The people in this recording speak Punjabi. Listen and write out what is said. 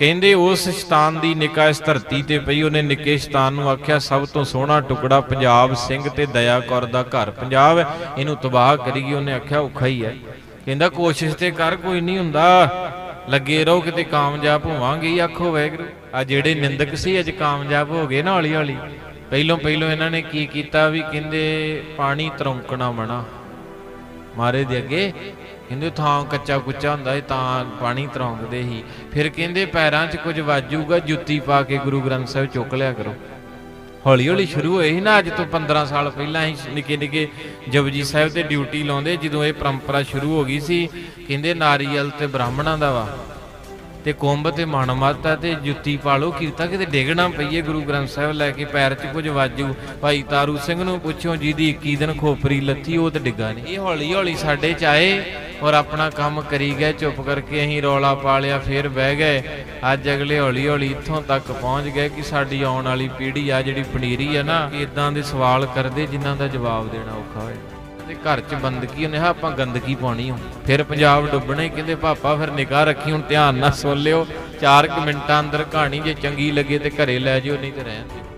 ਕਹਿੰਦੇ ਉਸ ਸ਼ਤਾਨ ਦੀ ਨਿਕਾ ਇਸ ਧਰਤੀ ਤੇ ਪਈ, ਉਹਨੇ ਨਿੱਕੇ ਸ਼ੈਤਾਨ ਨੂੰ ਆਖਿਆ, ਸਭ ਤੋਂ ਸੋਹਣਾ ਟੁਕੜਾ ਪੰਜਾਬ ਸਿੰਘ ਤੇ ਦਇਆ ਕੌਰ ਦਾ ਘਰ ਪੰਜਾਬ ਇਹਨੂੰ ਤਬਾਹ ਕਰੀਏ, ਉਹਨੇ ਆਖਿਆ, ਔਖਾ ਹੀ ਹੈ। ਕਹਿੰਦਾ, ਕੋਸ਼ਿਸ਼ ਤੇ ਕਰ, ਕੋਈ ਨਹੀਂ ਹੁੰਦਾ। ਲੱਗੇ ਰਹੋ, ਕਿਤੇ ਕਾਮਯਾਬ ਹੋਵਾਂਗੇ ਆਖੋ ਵੈਗਰੂ ਆ ਜਿਹੜੇ ਨਿੰਦਕ ਸੀ, ਅੱਜ ਕਾਮਯਾਬ ਹੋ ਗਏ ਨਾ ਹੌਲੀ ਹੌਲੀ ਪਹਿਲੋਂ ਪਹਿਲੋਂ ਇਹਨਾਂ ਨੇ ਕੀ ਕੀਤਾ ਵੀ ਕਹਿੰਦੇ, ਪਾਣੀ ਤਰੌਂਕਣਾ ਮਣਾ। ਮਾਰੇ ਦੇ ਅੱਗੇ ਕਹਿੰਦੇ ਥਾਂ ਕੱਚਾ ਕੁੱਚਾ ਹੁੰਦਾ ਸੀ, ਤਾਂ ਪਾਣੀ ਤਰੌਂਦੇ ਸੀ। ਫਿਰ ਕਹਿੰਦੇ ਪੈਰਾਂ 'ਚ ਕੁਝ ਵਾਜੂਗਾ, ਜੁੱਤੀ ਪਾ ਕੇ ਗੁਰੂ ਗ੍ਰੰਥ ਸਾਹਿਬ ਚੁੱਕ ਲਿਆ ਕਰੋ। ਹੌਲੀ ਹੌਲੀ ਸ਼ੁਰੂ ਹੋਏ ਸੀ ਨਾ, ਅੱਜ ਤੋਂ 15 ਸਾਲ ਪਹਿਲਾਂ ਹੀ ਨਿੱਕੇ ਨਿੱਕੇ ਜਪਜੀ ਸਾਹਿਬ ਤੇ ਡਿਊਟੀ ਲਾਉਂਦੇ, ਜਦੋਂ ਇਹ ਪਰੰਪਰਾ ਸ਼ੁਰੂ ਹੋ ਗਈ ਸੀ, ਕਹਿੰਦੇ ਨਾਰੀਅਲ ਤੇ ਬ੍ਰਾਹਮਣਾਂ ਦਾ ਵਾ, ਤੇ ਕੁੰਭ ਤੇ ਮਨ ਮਾਤਾ ਤੇ ਜੁੱਤੀ ਪਾ ਪਾਲੋ ਕੀਤਾ ਕਿਤੇ ਡਿੱਗਣਾ ਪਈਏ, ਗੁਰੂ ਗ੍ਰੰਥ ਸਾਹਿਬ ਲੈ ਕੇ ਪੈਰ 'ਚ ਕੁਝ ਵਾਜੂ। ਭਾਈ ਤਾਰੂ ਸਿੰਘ ਨੂੰ ਪੁੱਛੋ, ਜਿਹਦੀ 21 ਦਿਨ ਖੋਪਰੀ ਲੱਥੀ, ਉਹ ਤੇ ਡਿੱਗਾ ਨਹੀਂ। ਇਹ ਹੌਲੀ ਹੌਲੀ ਸਾਡੇ ਚ ਆਏ। ਔਰ ਆਪਣਾ ਕੰਮ ਕਰੀ ਗਏ, ਚੁੱਪ ਕਰਕੇ ਅਸੀਂ ਰੌਲਾ ਪਾ ਲਿਆ, ਫੇਰ ਬਹਿ ਗਏ। ਅੱਜ ਅਗਲੇ ਹੌਲੀ ਹੌਲੀ ਇੱਥੋਂ ਤੱਕ ਪਹੁੰਚ ਗਏ ਕਿ ਸਾਡੀ ਆਉਣ ਵਾਲੀ ਪੀੜ੍ਹੀ ਆ ਜਿਹੜੀ ਪਨੀਰੀ ਆ ਨਾ ਇਦਾਂ ਦੇ ਸਵਾਲ ਕਰਦੇ ਜਿਨ੍ਹਾਂ ਦਾ ਜਵਾਬ ਦੇਣਾ ਔਖਾ ਹੋਏ। ਤੇ ਘਰ 'ਚ ਬੰਦਗੀ ਉਹਨੇ ਆਪਾਂ ਗੰਦਗੀ ਪਾਉਣੀ ਹੋ ਫਿਰ ਪੰਜਾਬ ਡੁੱਬਣਾ ਹੀ ਕਹਿੰਦੇ ਪਾਪਾ ਫਿਰ ਨਿਗਾਹ ਰੱਖੀ, ਹੁਣ ਧਿਆਨ ਨਾਲ ਸੁਣ ਲਿਓ। 4 ਮਿੰਟਾਂ ਅੰਦਰ ਕਹਾਣੀ ਜੇ ਚੰਗੀ ਲੱਗੇ ਤੇ ਘਰੇ ਲੈ ਜਿਓ, ਨਹੀਂ ਤੇ ਰਹਿਣ ਦਿਓ।